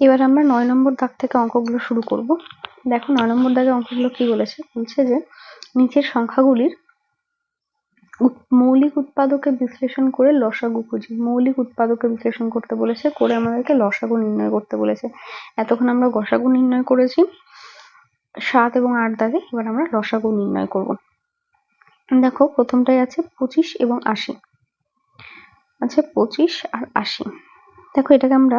এবার আমরা নয় নম্বর দাগ থেকে অঙ্কগুলো শুরু করব। দেখো নয় নম্বর দাগে অঙ্কগুলো কি বলেছে? বলছে যে নিচের সংখ্যাগুলির মৌলিক উৎপাদকে বিশ্লেষণ করে লসাগু খুঁজি। মৌলিক উৎপাদকে বিশ্লেষণ করতে বলেছে, করে আমাদেরকে লসাগু নির্ণয় করতে বলেছে। এতক্ষণ আমরা গসাগু নির্ণয় করেছি। সাত এবং আট দাগে এবার আমরা লসাগু নির্ণয় করব। দেখো প্রথমটাই আছে পঁচিশ এবং আশি। আচ্ছা পঁচিশ আর আশি। দেখো এটাকে আমরা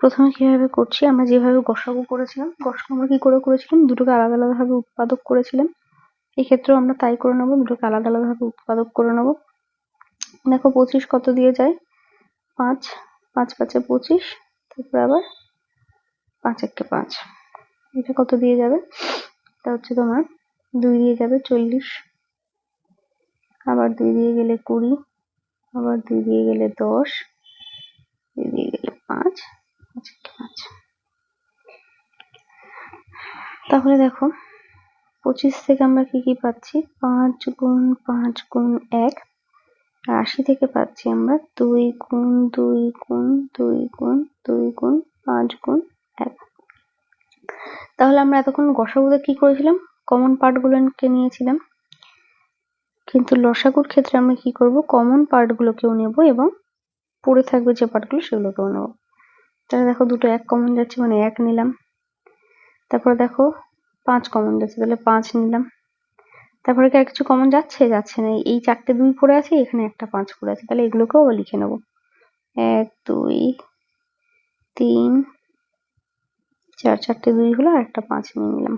প্রথমে কীভাবে করছি, আমরা যেভাবে গসাগু করেছিলাম গসাগু আমরা কি করে করেছিলাম, দুটোকে আলাদা আলাদা ভাবে উৎপাদক করেছিলাম। এক্ষেত্রেও আমরা তাই করে নেব, দুটোকে আলাদা আলাদা ভাবে উৎপাদক করে নেব। দেখো পঁচিশ কত দিয়ে যায়? পাঁচ পাঁচ পাঁচে পঁচিশ, তারপরে আবার পাঁচ একে পাঁচ। এটা কত দিয়ে যাবে? এটা হচ্ছে তোমার দুই দিয়ে যাবে চল্লিশ। আবার দুই দিয়ে গেলে কুড়ি, আবার দুই দিয়ে গেলে দশ, দুই দিয়ে গেলে পাঁচ। তাহলে দেখো, পঁচিশ থেকে আমরা কি কি পাচ্ছি? পাঁচ গুণ পাঁচ গুণ এক আশি থেকে পাচ্ছি আমরা দুই গুণ দুই গুণ দুই গুণ দুই গুণ পাঁচ গুণ এক। তাহলে আমরা এতক্ষণ গসাগুতে কি করেছিলাম? কমন পার্টগুলোকে নিয়েছিলাম। কিন্তু লসাগুর ক্ষেত্রে আমরা কি করব? কমন পার্টগুলোকেও নেব এবং পড়ে থাকবে যে পার্টগুলো সেগুলোকেও নেব। তাহলে দেখো দুটো এক কমন যাচ্ছে মানে এক নিলাম। তারপরে দেখো পাঁচ কমন যাচ্ছে, তাহলে পাঁচ নিলাম। তারপরে কি আর কিছু কমন যাচ্ছে? যাচ্ছে না। এই চারটে দুই পড়ে আছে, এখানে একটা পাঁচ পড়ে আছে। তাহলে এগুলোকেও আবার লিখে নেব। এক, দুই, তিন, চার, চারটে দুই হলো আর একটা পাঁচ নিয়ে নিলাম।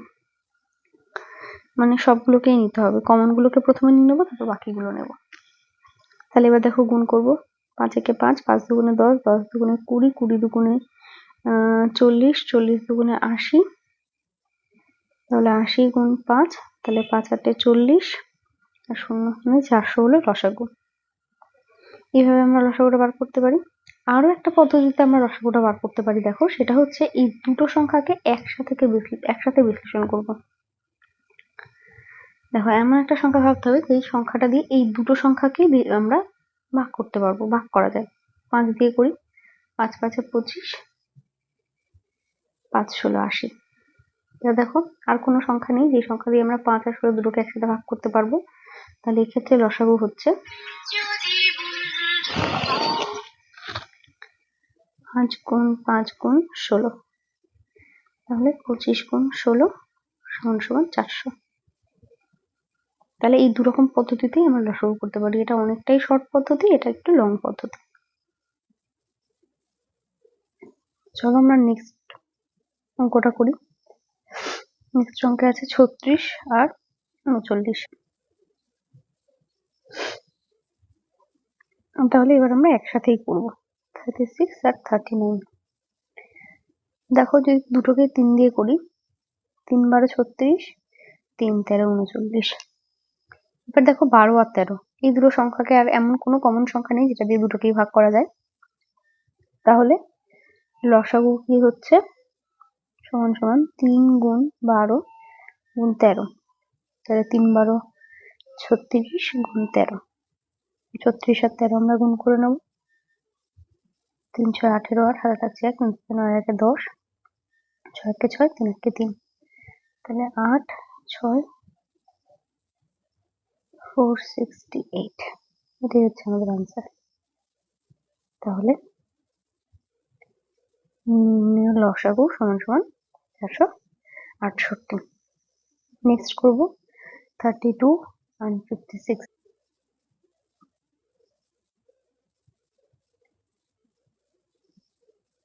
মানে সবগুলোকেই নিতে হবে। কমনগুলোকে প্রথমে নিয়ে নেব, তারপর বাকিগুলো নেব। তাহলে এবার দেখো গুণ করব। পাঁচ একে পাঁচ পাঁচ দুগুণে দশ দশ দুগুণে কুড়ি কুড়ি দুগুণে চল্লিশ চল্লিশ দুগুণে আশি। তাহলে আশি গুণ পাঁচ, তাহলে পাঁচ আটে চল্লিশ, আর শূন্য মানে চারশো হলো লসাগু এইভাবে আমরা লসাগুটা বার করতে পারি। আরও একটা পদ্ধতিতে আমরা লসাগুটা বার করতে পারি, দেখো, সেটা হচ্ছে এই দুটো সংখ্যাকে একসাথে একসাথে বিশ্লেষণ করব। দেখো, এমন একটা সংখ্যা ভাবতে হবে যে সংখ্যাটা দিয়ে এই দুটো সংখ্যাকে আমরা ভাগ করতে পারব ভাগ করা যায়। পাঁচ দিয়ে করি, পাঁচ, পাঁচে পঁচিশ, পাঁচ, ষোলো, আশি। এবার দেখো, আর কোনো সংখ্যা নেই, যে সংখ্যা দিয়ে আমরা পাঁচ আর ষোলো দুটোকে একসাথে ভাগ করতে পারব। তাহলে এক্ষেত্রে লসাগু হচ্ছে পাঁচ গুণ পাঁচ গুণ, ষোলো। তাহলে পঁচিশ গুণ, ষোলো, সমান সমান, চারশো। তাহলে এই দুরকম পদ্ধতিতেই আমরা লসাগু করতে পারি। এটা অনেকটাই শর্ট পদ্ধতি, এটা একটু লং পদ্ধতি। চলো আমরা নেক্সট অঙ্কটা করি। নেক্সট অঙ্কে আছে ছত্রিশ আর উনচল্লিশ। তাহলে এবার আমরা একসাথেই করব। থার্টি সিক্স আর থার্টি নাইন দেখো যদি দুটোকে তিন দিয়ে করি। তিন বারো ছত্রিশ, তিন তেরো উনচল্লিশ। এবার দেখো বারো আর তেরো। এই দুটো সংখ্যাকে আর এমন কোনো কমন সংখ্যা নেই যেটা দিয়ে দুটোকেই ভাগ করা যায়। তাহলে লসাগু কি হচ্ছে? সমান সমান তিন গুণ বারো গুণ তেরো। তাহলে তিন বারো ছত্রিশ গুণ তেরো। ছত্রিশ আর তেরো আমরা গুণ করে নেব। তিন ছয় আঠেরো আর হাতে থাকছে এক নয় একে দশ, ছয় একে ছয়, তিন একে তিন। তাহলে আট, ছয় ফোর সিক্সটি এইট এটাই হচ্ছে আমাদের আনসার তাহলে লসাগু সমান সমান চারশো আটষট্টি। নেক্সট করব thirty two and fifty six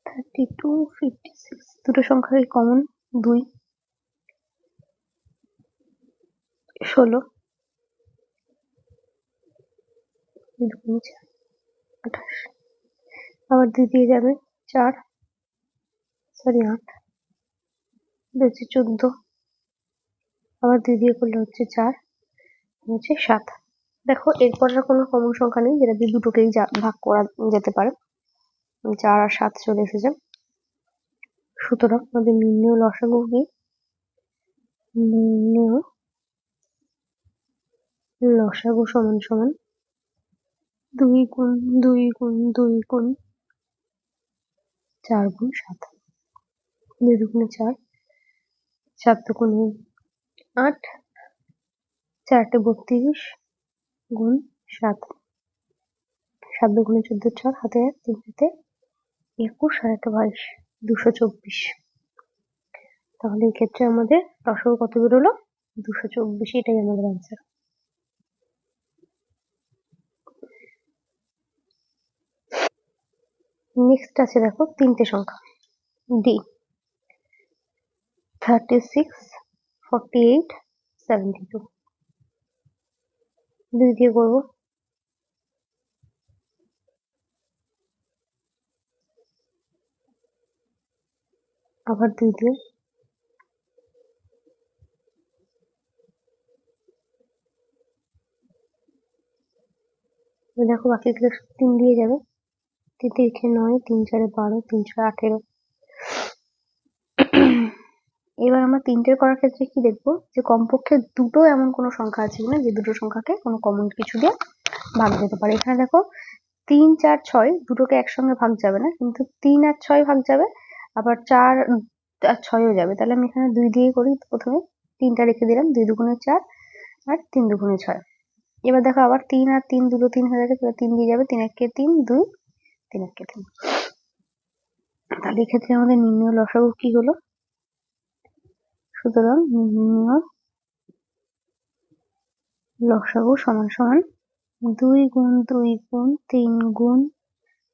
thirty two fifty six দুটো সংখ্যারই কমন দুই। ষোলো। আঠাশ। আবার দুই দিয়ে যাবে চার। সরি আট। হচ্ছে চোদ্দ। আবার দুই দিয়ে করলে হচ্ছে চার। হচ্ছে সাত। দেখো এরপর আর কোনো কমন সংখ্যা নেই, যেটা দিয়ে দুটোকেই ভাগ করা যেতে পারে। চার আর সাত চলে এসেছে। সুতরাং আমাদের নির্ণয় লসাগু কি? নির্ণয় লসাগু সমান সমান দুই গুণ দুই গুণ দুই গুণ, চার গুণ সাত। দুই দুগুণে চার, সাত দুগুণে আট চারটে বত্রিশ গুণ সাত। সাত দুগুণে চোদ্দ চার, হাতে এক, তিন হাতে একুশ, আর একটা বাইশ, দুশো চব্বিশ। তাহলে এক্ষেত্রে আমাদের লসাগু কত বেরোলো? দুশো চব্বিশ, এটাই আমাদের অ্যান্সার নেক্সট আছে দেখো, তিনটে সংখ্যা। D thirty six forty eight seventy two দুই দিয়ে করব। আবার দুই দিয়ে। দেখো বাকিগুলো তিন দিয়ে যাবে। তিন তিরিখে নয়, তিন চারে বারো, তিন ছয় আঠেরো। এবার আমরা তিনটের করার ক্ষেত্রে কি দেখব? যে কমপক্ষে দুটো এমন কোনো সংখ্যা আছে কিনা, যে দুটো সংখ্যাকে কোনো কমন কিছু দিয়ে ভাগ যেতে পারে। এখানে দেখো, তিন, চার, ছয় দুটোকে একসঙ্গে ভাগ যাবে না, কিন্তু তিন আর ছয় ভাগ যাবে, আবার চার আর ছয়ও যাবে। তাহলে আমি এখানে দুই দিয়ে করি, প্রথমে তিনটা রেখে দিলাম, দুই দুগুণে চার আর তিন দুগুণে ছয়। এবার দেখো, আবার তিন আর তিন দুটো তিন হয়ে গেছে তিন দিয়ে যাবে, তিন একে তিন, দুই তিন একে তিন তাহলে এক্ষেত্রে আমাদের নির্ণয় লসাগু কি হলো? সুতরাং নির্ণয় লসাগু সমান সমান দুই গুণ দুই গুণ তিন গুণ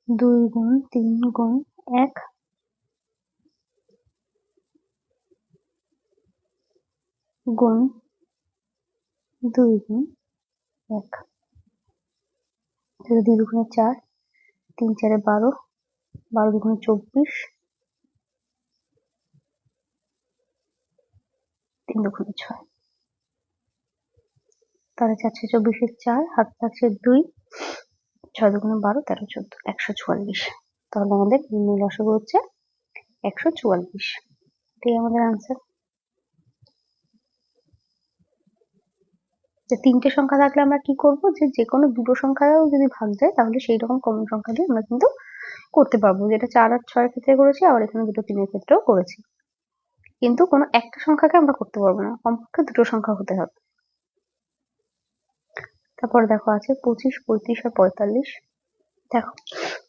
দুই গুণ তিন গুণ এক। গুণ দুই গুণ এক। দুই দুগুণে চার। তিন চারে বারো বারো দুগুণে চব্বিশ, তিন দুগুণে ছয়। তাহলে চারশো চব্বিশের চার, হাত থাকছে দুই, ছয় দুগুণে বারো, তেরো চোদ্দ, একশো চুয়াল্লিশ। তাহলে আমাদের নির্ণয় লসাগু হচ্ছে একশো চুয়াল্লিশ। এটাই আমাদের আনসার যে তিনটে সংখ্যা থাকলে আমরা কি করব? যে যে কোনো দুটো সংখ্যাও যদি ভাগ যায়, তাহলে সেই রকম কমন সংখ্যা দিয়ে আমরা কিন্তু করতে পারব। যেটা চার আর ছয়ের ক্ষেত্রে করেছি, আবার এখানে দুটো তিনের ক্ষেত্রেও করেছি। কিন্তু কোনো একটা সংখ্যাকে আমরা করতে পারব না। কমপক্ষে দুটো সংখ্যা হতে হবে। তারপর দেখো আছে পঁচিশ, পঁয়ত্রিশ আর পঁয়তাল্লিশ। দেখো,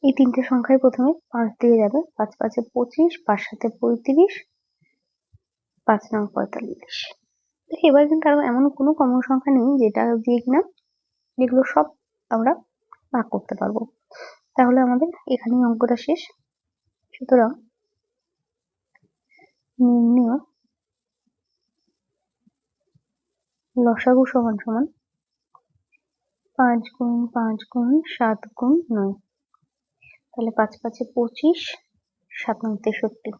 এই তিনটে সংখ্যায় প্রথমে পাঁচ দিয়ে যাবে। পাঁচ পাঁচে পঁচিশ, পাঁচ সাথে পঁয়ত্রিশ, পাঁচ নং পঁয়তাল্লিশ। এবার কিন্তু আরও এমন কোনো কমন সংখ্যা নেই যেটা দিয়ে কিনা যেগুলো সব আমরা ভাগ করতে পারব। তাহলে আমাদের এখানেই অঙ্কটা শেষ। সুতরাং নির্ণয় লসাগু সমান সমান পাঁচ গুণ পাঁচ গুণ সাত গুণ নয়। তাহলে পাঁচ পাঁচে পঁচিশ, সাত নয় তেষট্টি।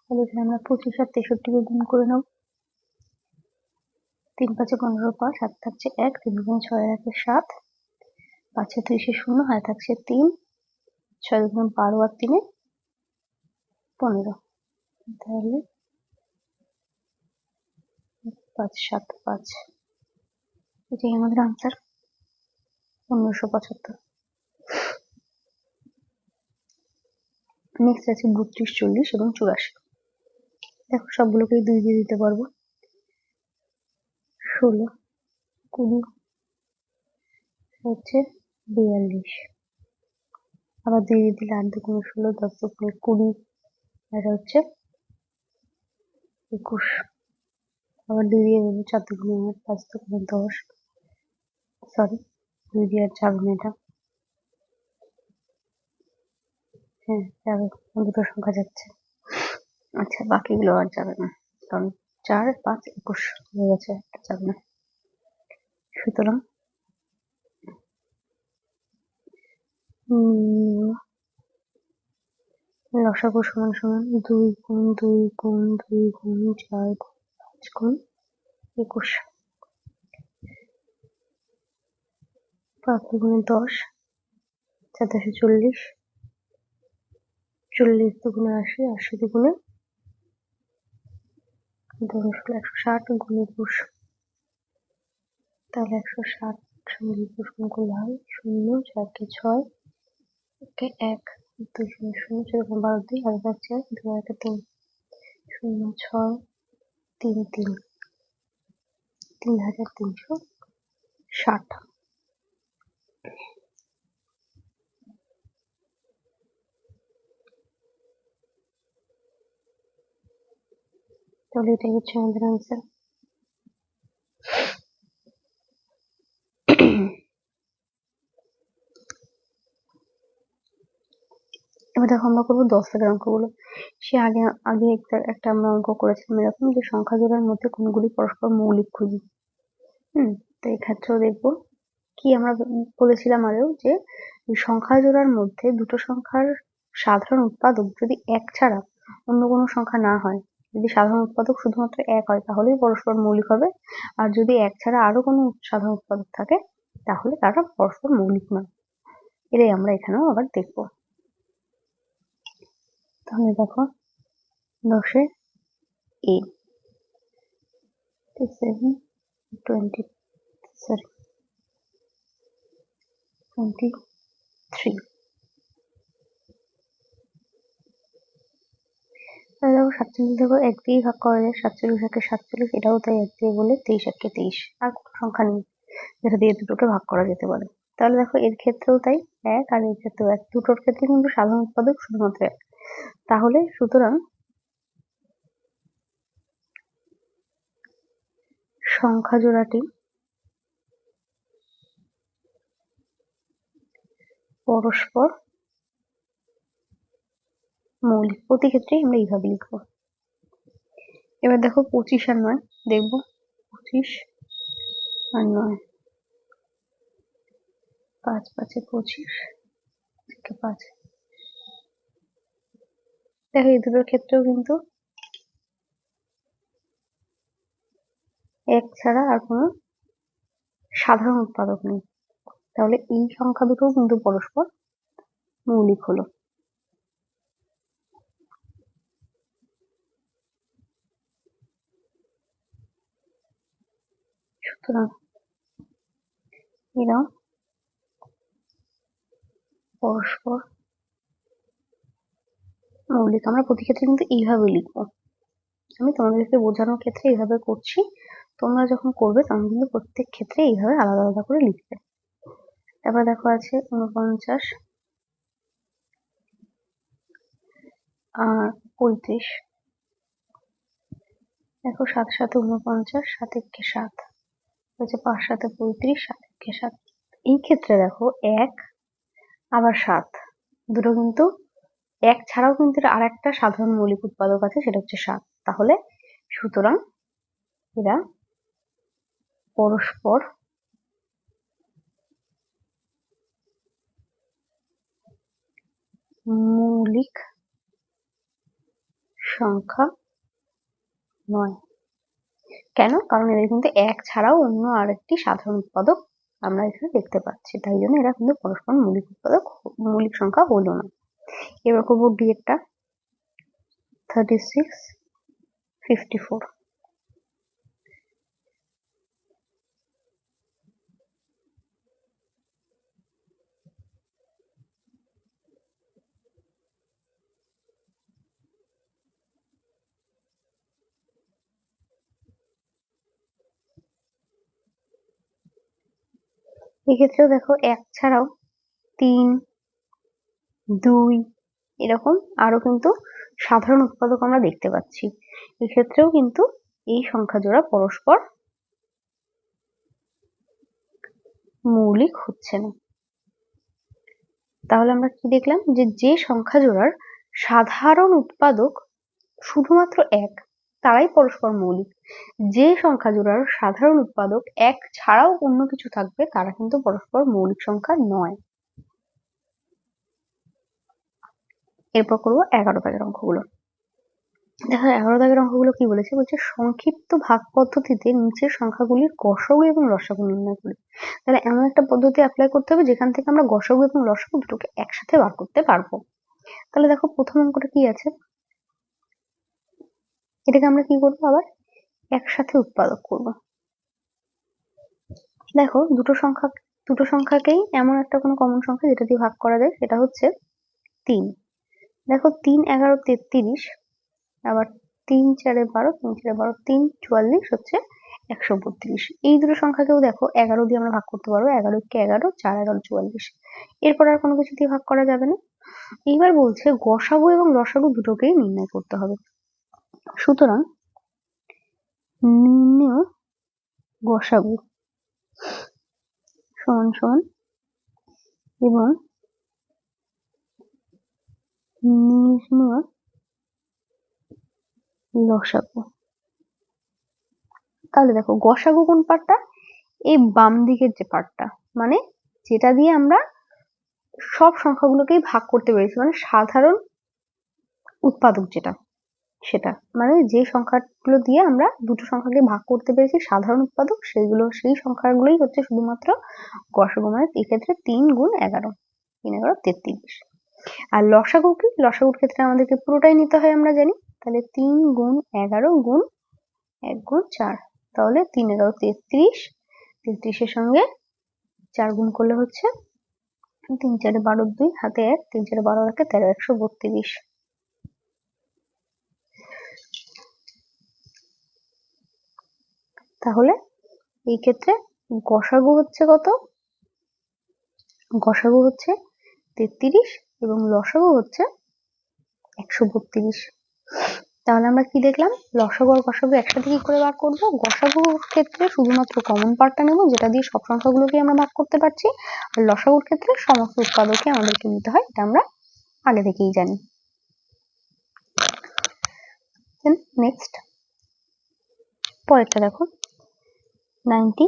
তাহলে এখানে আমরা পঁচিশ আর তেষট্টিকে গুণ করে নেব তিন পাঁচে পনেরো পাঁচ হাত থাকছে এক, তিন গুণ ছয় একে সাত, পাঁচে ত্রিশে শূন্য হাতে থাকছে তিন, ছয় গুণ বারো আর তিনে পনেরো। তাহলে পাঁচ, সাত, পাঁচ। এটাই আমাদের আনসার পনেরোশো পঁচাত্তর। নেক্সট আছে বত্রিশ, চল্লিশ এবং চুরাশি। দেখো সবগুলোকেই দুই দিয়ে দিতে পারব। ষোলো, কুড়ি, হচ্ছে বিয়াল্লিশ। আবার দুই দিলে আট দুগুণে ষোলো, দশ দুগুণে কুড়ি এটা হচ্ছে একুশ। আবার দুই দিয়ে দেবো চার দুগুণে আট, পাঁচ দুগুণে দশ। সরি দুই দিয়ে আর যাবে না এটা। হ্যাঁ যাবে, দুটো সংখ্যা যাচ্ছে। আচ্ছা বাকিগুলো আর যাবে না। কারণ চার পাঁচ একুশ হয়ে গেছে একটা না সুতরাং লসাগু সমান সমান দুই গুণ দুই গুণ দুই গুণ চার গুণ পাঁচ গুণ একুশ। পাঁচ দুগুণে দশ চারশো চল্লিশ চল্লিশ দুগুণে আশি আশি দুগুণে দশ হলো একশো ষাট গুণ একুশ তাহলে একশো ষাট সঙ্গে একুশ করলে হয় শূন্য, চারকে ছয়, একে এক, দুই শূন্য শূন্য সেরকম বারো, দুই আর চার, দুই একটা তিন, শূন্য, ছয়, তিন তিন তিন হাজার তিনশো ষাট। তাহলে এটাই হচ্ছে আমাদের আনসার এবার দেখো আমরা করব দশ টাকার অঙ্কগুলো সে আগে আগে একটা একটা আমরা অঙ্ক করেছিলাম এরকম যে সংখ্যা জোড়ার মধ্যে কোনগুলি পরস্পর মৌলিক খুঁজি। হুম, তো এক্ষেত্রেও দেখব কি আমরা বলেছিলাম আগেও যে সংখ্যা জোড়ার মধ্যে দুটো সংখ্যার সাধারণ উৎপাদক যদি এক ছাড়া অন্য কোনো সংখ্যা না হয় যদি সাধারণ উৎপাদক শুধুমাত্র এক হয়, তাহলেই পরস্পর মৌলিক হবে। আর যদি এক ছাড়া আরও কোনো সাধারণ উৎপাদক থাকে, তাহলে তারা পরস্পর মৌলিক নয়। এটাই আমরা এখানেও আবার দেখব। তাহলে দেখো, দশে এ seven twenty sorry twenty three তাহলে সাতচল্লিশ দেখো, এক দিয়েই ভাগ করা যায়, সাতচল্লিশ একে সাতচল্লিশ, এটাও তাই এক দিয়ে বলে তেইশ একে তেইশ আর কোনো সংখ্যা নেই, যেটা দিয়ে দুটোকে ভাগ করা যেতে পারে। তাহলে দেখো এর ক্ষেত্রেও তাই এক আর এর ক্ষেত্রেও এক। দুটোর ক্ষেত্রে কিন্তু সাধারণ উৎপাদক শুধুমাত্র এক। তাহলে সুতরাং সংখ্যা জোড়াটি পরস্পর মৌলিক প্রতি ক্ষেত্রেই আমরা এইভাবে লিখব। এবার দেখো পঁচিশ আর নয়। দেখব পঁচিশ আর নয়। পাঁচ পাঁচে পঁচিশ পাঁচ। দেখো এই দুটোর ক্ষেত্রেও কিন্তু এক ছাড়া আর কোনো সাধারণ উৎপাদক নেই। তাহলে এই সংখ্যা দুটোও কিন্তু পরস্পর মৌলিক হলো সুতরাং এরা পরস্পর মৌলিক আমরা প্রতি ক্ষেত্রে কিন্তু এইভাবে লিখব। আমি তোমাদেরকে বোঝানোর ক্ষেত্রে এইভাবে করছি। তোমরা যখন করবে, তখন কিন্তু প্রত্যেক ক্ষেত্রে এইভাবে আলাদা আলাদা করে লিখবে। তারপর দেখো আছে উনপঞ্চাশ আর পঁয়ত্রিশ। দেখো সাত সাথে উনপঞ্চাশ সাত একে সাত। হচ্ছে পাঁচ সাথে পঁয়ত্রিশ, সাত একে সাত। এই ক্ষেত্রে দেখো এক, আবার সাত। দুটো কিন্তু এক ছাড়াও কিন্তু আর একটা সাধারণ মৌলিক উৎপাদক আছে, সেটা হচ্ছে সাত। তাহলে সুতরাং এরা পরস্পর মৌলিক সংখ্যা নয়। কেন? কারণ এদের কিন্তু এক ছাড়াও অন্য আরেকটি সাধারণ উৎপাদক আমরা এখানে দেখতে পাচ্ছি। তাই জন্য এরা কিন্তু পরস্পর মৌলিক উৎপাদক মৌলিক সংখ্যা হলো না। এবার করব D thirty six fifty four এক্ষেত্রেও দেখো এক ছাড়াও তিন, দুই, এরকম আরও কিন্তু সাধারণ উৎপাদক আমরা দেখতে পাচ্ছি। এক্ষেত্রেও কিন্তু এই সংখ্যা জোড়া পরস্পর মৌলিক হচ্ছে না। তাহলে আমরা কি দেখলাম? যে যে সংখ্যা জোড়ার সাধারণ উৎপাদক শুধুমাত্র এক তারাই পরস্পর মৌলিক। যে সংখ্যা জোড়ার সাধারণ উৎপাদক এক ছাড়াও অন্য কিছু থাকবে, তারা কিন্তু পরস্পর মৌলিক সংখ্যা নয়। এরপর করব এগারো দাগের অঙ্কগুলো। দেখো, এগারো দাগের অঙ্কগুলো কি বলেছে? বলছে সংক্ষিপ্ত ভাগ পদ্ধতিতে নিচের সংখ্যাগুলির গসগু এবং লসাগু নির্ণয় করি। তাহলে এমন একটা পদ্ধতি অ্যাপ্লাই করতে হবে, যেখান থেকে আমরা গসগু এবং লসাগু দুটোকে একসাথে বার করতে পারব। তাহলে দেখো, প্রথম অঙ্কটা কি আছে? এটাকে আমরা কি করব আবার? একসাথে উৎপাদক করব। দেখো, দুটো সংখ্যা, দুটো সংখ্যাকেই এমন একটা কোনো কমন সংখ্যা যেটা দিয়ে ভাগ করা যায়, সেটা হচ্ছে তিন। দেখো, তিন, এগারো, তেত্রিশ, আবার তিন, চারে বারো, তিন, চারে বারো, তিন, চুয়াল্লিশ হচ্ছে একশো বত্রিশ। এই দুটো সংখ্যাকেও দেখো, এগারো দিয়ে আমরা ভাগ করতে পারব। এগারো কে এগারো, চার এগারো চুয়াল্লিশ। এরপর আর কোনো কিছু দিয়ে ভাগ করা যাবে না। এইবার বলছে, গসাগু এবং লসাগু দুটোকেই নির্ণয় করতে হবে। সুতরাং নির্ণয় গসাগু সমান সমান এবং নির্ণয় লসাগু। তাহলে দেখো, গসাগু কোন পার্টটা? এই বাম দিকের যে পার্টটা মানে যেটা দিয়ে আমরা সব সংখ্যাগুলোকেই ভাগ করতে পেরেছি মানে সাধারণ উৎপাদক যেটা। সেটা। মানে যে সংখ্যাগুলো দিয়ে আমরা দুটো সংখ্যাকে ভাগ করতে পেরেছি, সাধারণ উৎপাদক, সেগুলো, সেই সংখ্যাগুলোই হচ্ছে শুধুমাত্র গসাগু মানে এক্ষেত্রে তিন গুণ এগারো, তিন এগারো তেত্রিশ। আর লসাগু কি? লসাগুর ক্ষেত্রে আমাদেরকে পুরোটাই নিতে হয় আমরা জানি। তাহলে তিন গুণ এগারো গুণ এক গুণ চার। তাহলে তিন এগারো তেত্রিশ, তেত্রিশের সঙ্গে চার গুণ করলে হচ্ছে তিন চারে বারো দুই, হাতে এক, তিন চারে বারো একে তেরো, একশো বত্রিশ। তাহলে এই ক্ষেত্রে গসাগু হচ্ছে কত? গসাগু হচ্ছে তেত্রিশ এবং লসাগু হচ্ছে একশো বত্রিশ। তাহলে আমরা কি দেখলাম? লসাগু আর গসাগু একসাথে কি করে বার করব? গসাগুর ক্ষেত্রে শুধুমাত্র কমন পার্টটা নেব, যেটা দিয়ে সব সংখ্যাগুলোকে আমরা ভাগ করতে পারছি। আর লসাগুর ক্ষেত্রে সমস্ত উৎপাদকে আমাদেরকে নিতে হয়, এটা আমরা আগে থেকেই জানি। নেক্সট পরেরটা দেখো। নাইনটি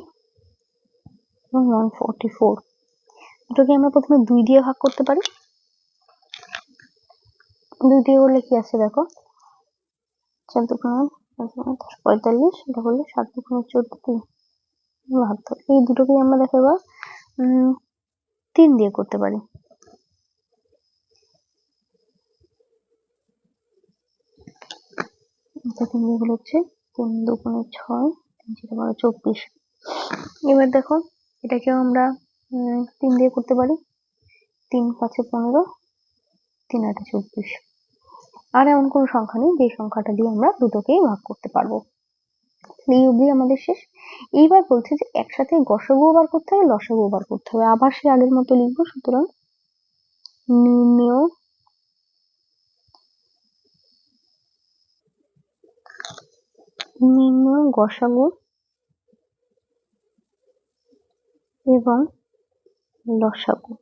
এবং ওয়ান ফোরটি ফোর এটাকে আমরা প্রথমে দুই দিয়ে ভাগ করতে পারি। দুই দিয়ে করলে কি আছে দেখো? চার দুগুণে পঁয়তাল্লিশ এটা করলে সাত দুগুণে চোদ্দ, তিন, বাহাত্তর। এই দুটোকেই আমরা দেখো এবার তিন দিয়ে করতে পারি। তিন দিয়ে হচ্ছে তিন দুগুণে ছয়। চারে বারো চব্বিশ। এবার দেখো, এটাকেও আমরা তিন দিয়ে করতে পারি। তিন, পাঁচে পনেরো, তিন, আটে চব্বিশ। আর এমন কোনো সংখ্যা নেই, যে সংখ্যাটা দিয়ে আমরা দুটোকেই ভাগ করতে পারব। এই অবধি আমাদের শেষ। এইবার বলছে যে একসাথে গসাগু বার করতে হবে, লসাগু বার করতে হবে। আবার সে আগের মতো লিখব, সুতরাং নির্ণয় নির্ণয় গসাগু এবং লসাগু।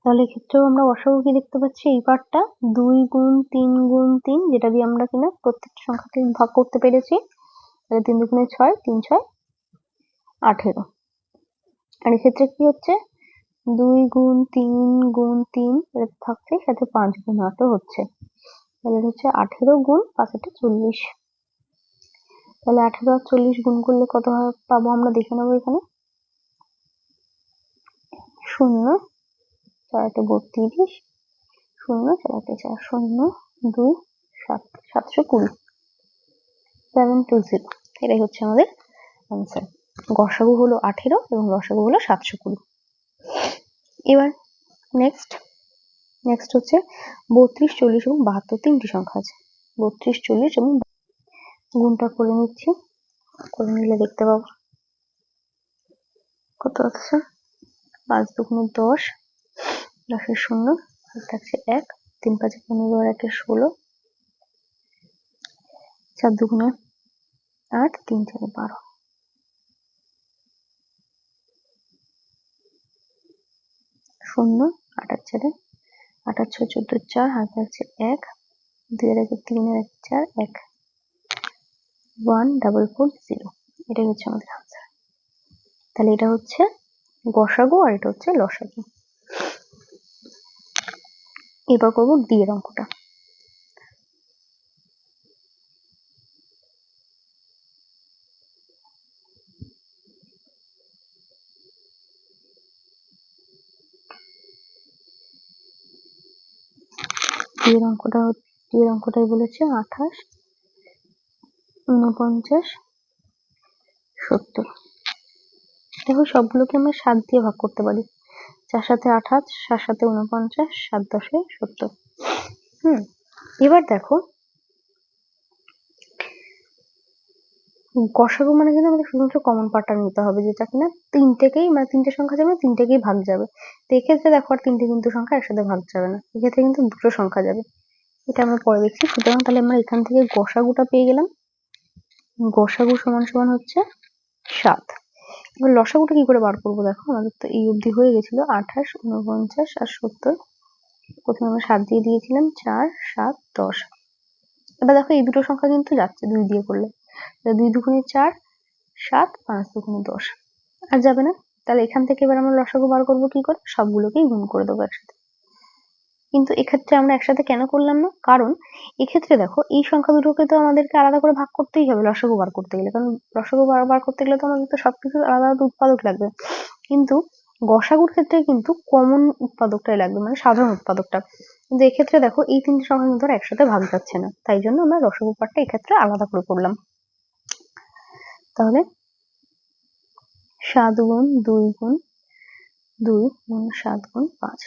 তাহলে এক্ষেত্রেও আমরা গসাগু কি দেখতে পাচ্ছি? এই পার্টটা দুই গুণ তিন গুণ তিন, যেটা দিয়ে আমরা কিনা প্রত্যেকটা সংখ্যাকে ভাগ করতে পেরেছি। তাহলে তিন দুগুণে ছয়, তিন ছয়, আঠেরো। আর এক্ষেত্রে কি হচ্ছে? দুই গুণ তিন গুণ তিন থাকছে সাথে পাঁচ গুণ আটও হচ্ছে। তাহলে হচ্ছে আঠেরো গুণ পাঁচ চল্লিশ। তাহলে আঠেরো আর চল্লিশ গুণ করলে কত পাবো আমরা দেখে নেব এখানে। শূন্য, চার আটে বত্রিশ। শূন্য, চার আটে চার, শূন্য, দুই, সাত, সাতশো কুড়ি। সেভেন টু জিরো এটাই হচ্ছে আমাদের অ্যান্সার গসাগু হলো আঠেরো এবং লসাগু হলো সাতশো কুড়ি। এবার নেক্সট নেক্সট হচ্ছে বত্রিশ, চল্লিশ এবং বাহাত্তর তিনটি সংখ্যা আছে। বত্রিশ, চল্লিশ এবং গুণটা করে নিচ্ছি। করে নিলে দেখতে পাবো। কত আছে? পাঁচ দুগুণে দশ, দশের শূন্য, আর থাকছে এক, তিন পাঁচে পনেরো আর একে ষোলো। চার দুগুণে আট, তিন চারে বারো। শূন্য আটার চারে আটার ছয়, চোদ্দ, চার হাতে আছে এক, দুই এর একে তিন এর এক, চার, এক। ওয়ান ডাবল ফোর জিরো এটাই হচ্ছে আমাদের আনসার তাহলে এটা হচ্ছে গসাগু আর এটা হচ্ছে লসাগু এবার করব এর অঙ্কটা। এর অঙ্কটা এর অঙ্কটাই বলেছে আঠাশ। উনপঞ্চাশ সত্তর। দেখো সবগুলোকে আমরা সাত দিয়ে ভাগ করতে পারি। চার সাথে আঠাশ, সাত সাথে উনপঞ্চাশ সাত দশে সত্তর। হুম, এবার দেখো। গসাগু মানে কিন্তু আমাদের শুধুমাত্র কমন পার্টটা নিতে হবে, যেটা কিনা তিনটেকেই মানে তিনটে সংখ্যা যাবে, তিনটেকেই ভাগ যাবে। তো এক্ষেত্রে দেখো আর তিনটে কিন্তু সংখ্যা একসাথে ভাগ যাবে না। এক্ষেত্রে কিন্তু দুটো সংখ্যা যাবে। এটা আমরা পরে দেখছি। সুতরাং তাহলে আমরা এখান থেকে গসাগুটা পেয়ে গেলাম। গসাগু সমান সমান হচ্ছে সাত। এবার লসাগুটা কি করে বার করব দেখো? আমাদের তো এই অবধি হয়ে গেছিল আঠাশ উনপঞ্চাশ আর সত্তর। প্রথমে আমরা সাত দিয়ে দিয়েছিলাম, চার, সাত, দশ। এবার দেখো এই দুটো সংখ্যা কিন্তু যাচ্ছে দুই দিয়ে করলে। দুই দুগুণে চার, সাত, পাঁচ দুগুণে দশ। আর যাবে না? তাহলে এখান থেকে এবার আমরা লসাগু বার করব কি করে? সবগুলোকেই গুণ করে দেবো একসাথে। কিন্তু এক্ষেত্রে আমরা একসাথে কেন করলাম না? কারণ এক্ষেত্রে দেখো, এই সংখ্যা দুটোকে তো আমাদেরকে আলাদা করে ভাগ করতেই হবে, লসাগু বার করতে গেলে। কারণ লসাগু বার বার করতে গেলে তো আমাদের তো সবকিছু আলাদা আলাদা উৎপাদক লাগবে। কিন্তু গসাগুর ক্ষেত্রে কিন্তু কমন উৎপাদকটাই লাগবে মানে সাধারণ উৎপাদকটা। কিন্তু এক্ষেত্রে দেখো, এই তিনটে সংখ্যা কিন্তু একসাথে ভাগ যাচ্ছে না। তাই জন্য আমরা রসগু পাঠটা এক্ষেত্রে আলাদা করে করলাম। তাহলে সাত গুণ দুই গুণ দুই গুণ সাত গুণ পাঁচ।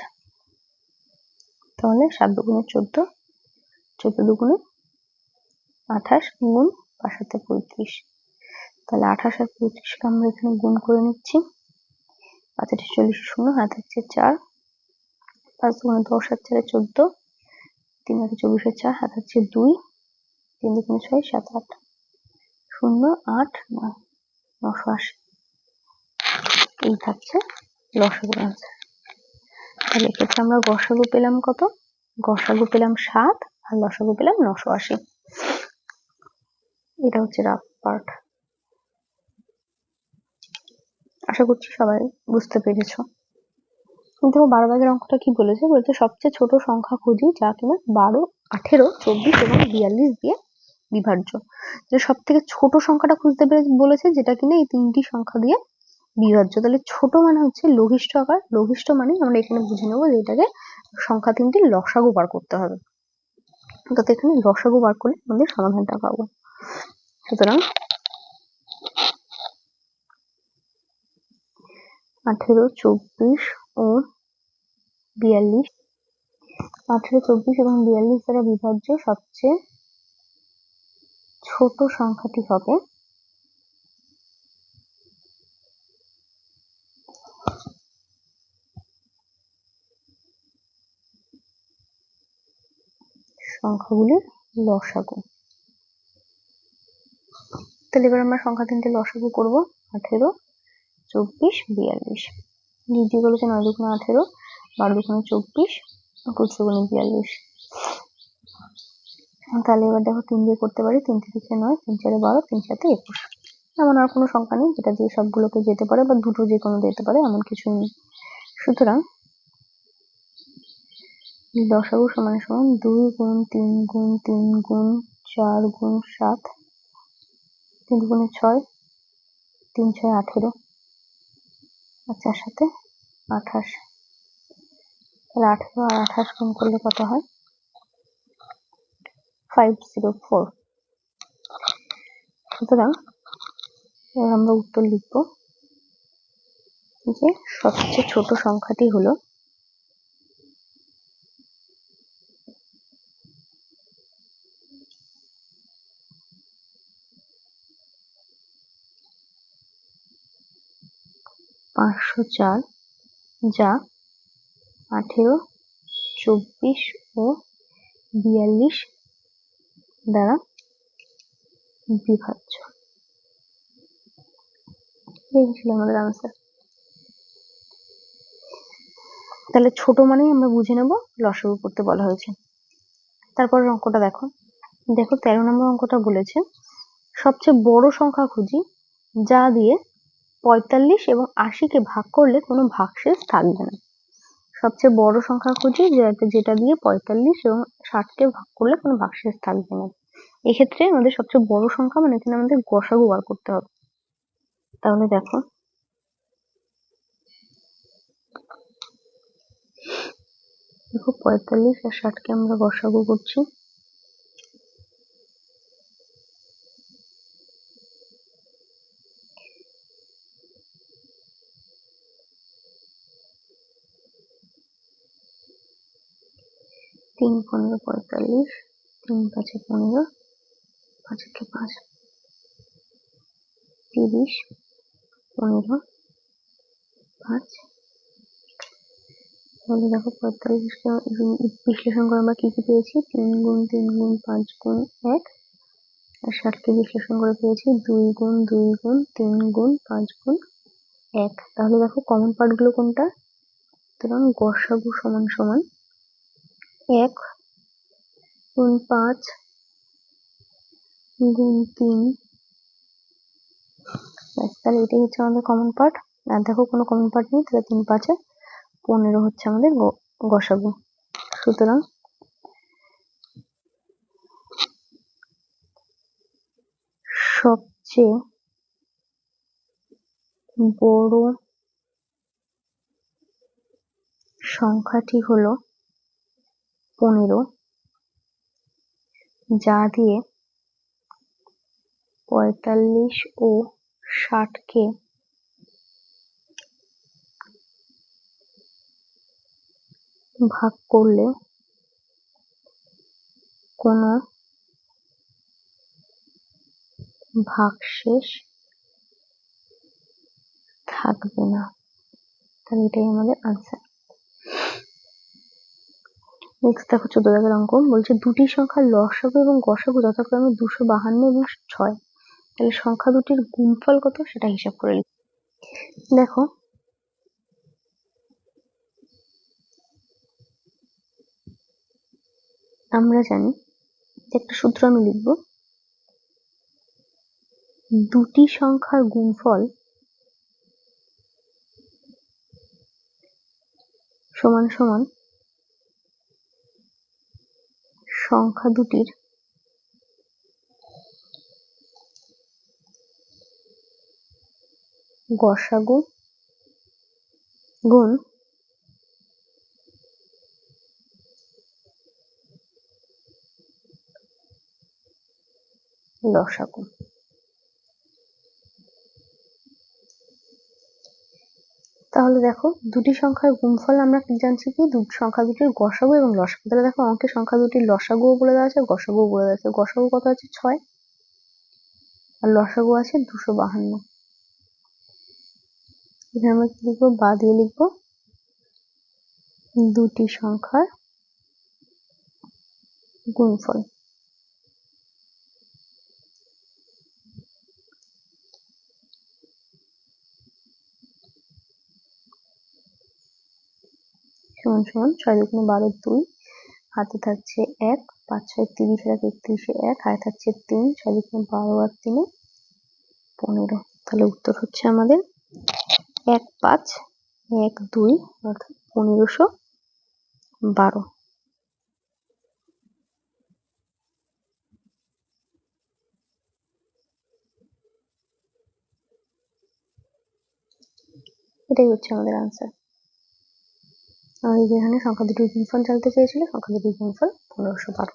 তাহলে সাত দুগুণে চোদ্দ চোদ্দ দুগুণে আঠাশ গুণ পাঁচ সাথে পঁয়ত্রিশ। তাহলে আঠাশ আর পঁয়ত্রিশকে আমরা এখানে গুণ করে নিচ্ছি। পাঁচ আটে চল্লিশ শূন্য হাত হচ্ছে চার, পাঁচ দুগুণে দশ আর চারে চোদ্দ, তিন হাতে চব্বিশে চার হাত হচ্ছে দুই, তিন দুগুণে ছয়, সাত আট শূন্য, আট নয়, নশো আশি। এই থাকছে লসাগু আনসার তাহলে এক্ষেত্রে আমরা গসাগু পেলাম কত? গসাগু পেলাম সাত আর লসাগু পেলাম নশো আশি। এটা হচ্ছে রাফ পার্ট আশা করছি সবাই বুঝতে পেরেছ। কিন্তু বারো ভাগের অঙ্কটা কি বলেছে? বলছে সবচেয়ে ছোট সংখ্যা খুঁজি যা কিনা বারো, আঠেরো, চব্বিশ এবং বিয়াল্লিশ দিয়ে বিভাজ্য। যে সব থেকে ছোট সংখ্যাটা খুঁজতে বলেছে যেটা কিনা এই তিনটি সংখ্যা দিয়ে বিভাজ্য। তাহলে ছোট মানে হচ্ছে লঘিষ্ঠ আকার। লঘিষ্ঠ মানে আমরা এখানে বুঝে নেব যে এটাকে সংখ্যা তিনটি লসাগু বার করতে হবে। অর্থাৎ এখানে লসাগু বার করলে আমাদের সমাধানটা পাবো। সুতরাং আঠেরো, চব্বিশ ও বিয়াল্লিশ। আঠেরো, চব্বিশ এবং বিয়াল্লিশ দ্বারা বিভাজ্য সবচেয়ে ছোট সংখ্যাটি হবে সংখ্যাগুলির লসাগু। তাহলে এবার আমরা সংখ্যা তিনটে লসাগু করব, আঠেরো, চব্বিশ, বিয়াল্লিশ। দিদি বলেছে নয় দুগুণে আঠেরো, বারো দুগুণে চব্বিশ, একুশ দুগুণে বিয়াল্লিশ। তাহলে এবার দেখো তিন দিয়ে করতে পারি, তিন থেকে নয়, তিন চারে বারো, তিন সাথে একুশ। এমন আর কোনো সংখ্যা নেই, যেটা দিয়ে সবগুলোকে যেতে পারে বা দুটো যে কোনো যেতে পারে, এমন কিছু নেই। সুতরাং লসাগু সমান সমান দুই গুণ তিন গুণ তিন গুণ চার গুণ সাত, তিন গুণে ছয়, তিন ছয় আঠেরো আর চার সাথে আঠাশ। তাহলে আঠেরো আর আঠাশ গুণ করলে কত হয়? ফাইভ জিরো ফোর সুতরাং আমরা উত্তর লিখব যে সবচেয়ে ছোট সংখ্যাটি হলো পাঁচশো চার যা আঠেরো, চব্বিশ ও বিয়াল্লিশ দ্বারা বিভাজ্য। এই ছিল আমাদের আনসার তাহলে ছোট মানেই আমরা বুঝে নেব লসাগু করতে বলা হয়েছে। তারপরের অঙ্কটা দেখো। দেখো তেরো নম্বর অঙ্কটা বলেছে, সবচেয়ে বড় সংখ্যা খুঁজি যা দিয়ে পঁয়তাল্লিশ এবং আশিকে ভাগ করলে কোনো ভাগশেষ থাকবে না। সবচেয়ে বড় সংখ্যা খুঁজি যেটা দিয়ে পঁয়তাল্লিশ এবং ষাটকে ভাগ করলে কোনো ভাগশেষ থাকবে না। এক্ষেত্রে আমাদের সবচেয়ে বড় সংখ্যা মানে এখানে আমাদের গসাগু বার করতে হবে। তাহলে দেখো। দেখো পঁয়তাল্লিশ আর ষাটকে আমরা গসাগু করছি। তিন পনেরো পঁয়তাল্লিশ তিন পাঁচে পনেরো পাঁচ একে পাঁচ তিরিশ, পনেরো, পাঁচ। তাহলে দেখো পঁয়তাল্লিশকে বিশ্লেষণ করে আমরা কি কি পেয়েছি? তিন গুণ তিন গুণ পাঁচ গুণ এক আর ষাটকে বিশ্লেষণ করে পেয়েছি দুই গুণ দুই গুণ তিন গুণ পাঁচ গুণ এক। তাহলে দেখো কমন পার্টগুলো কোনটা? সুতরাং গসাগু সমান সমান এক গুণ পাঁচ গুণ তিন। তাহলে এটাই হচ্ছে আমাদের কমন পার্ট আর দেখো, কোনো কমন পার্ট নেই, তাহলে তিন পাঁচে পনেরো হচ্ছে আমাদের গসাগু। সুতরাং সবচেয়ে বড় সংখ্যাটি হলো পনেরো, যা দিয়ে পঁয়তাল্লিশ ও ষাটকে ভাগ করলে কোনো ভাগশেষ থাকবে না। তাহলে এটাই আমাদের আনসার নেক্সট দেখো চোদ্দ দাগের অঙ্ক। বলছে দুটি সংখ্যার লসাগু এবং গসাগু যথাক্রমে দুশো বাহান্ন এবং ছয়। তাহলে সংখ্যা দুটির গুণফল কত সেটা হিসাব করে লিখ। দেখো। আমরা জানি একটা সূত্র আমি লিখব। দুটি সংখ্যার গুণফল সমান সমান সংখ্যা দুটির। গসাগু গুণ লসাগু তাহলে দেখো, দুটি সংখ্যার গুণফল আমরা কি জানছি কি? দুটি সংখ্যা দুটির গসাগু এবং লসাগু। তাহলে দেখো অঙ্কের সংখ্যা দুটির লসাগুও বলে দেওয়া আছে গসাগুও বলে দেওয়া আছে। গসাগু কত আছে? ছয়। আর লসাগু আছে দুশো বাহান্ন। এখানে আমরা কি লিখব? বা দিয়ে লিখব দুটি সংখ্যার গুণফল। সমান সমান ছয় দুগুণে বারো দুই। হাতে থাকছে এক, পাঁচ ছয় তিরিশ আর একত্রিশে এক। হাতে থাকছে তিন, ছয় দুগুণে বারো আর তিনে পনেরো। তাহলে উত্তর হচ্ছে আমাদের এক পাঁচ, এক দুই, অর্থাৎ পনেরোশো বারো। এটাই হচ্ছে আমাদের আনসার যেখানে সংখ্যা দুটির গুণফল জানতে চেয়েছিল, সংখ্যা দুটির গুণফল পনেরোশো বারো।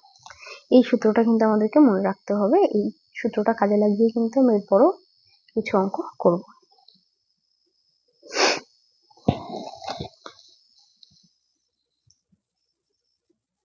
এই সূত্রটা কিন্তু আমাদেরকে মনে রাখতে হবে, এই সূত্রটা কাজে লাগিয়ে কিন্তু আমরা এরপরও কিছু অঙ্ক করব।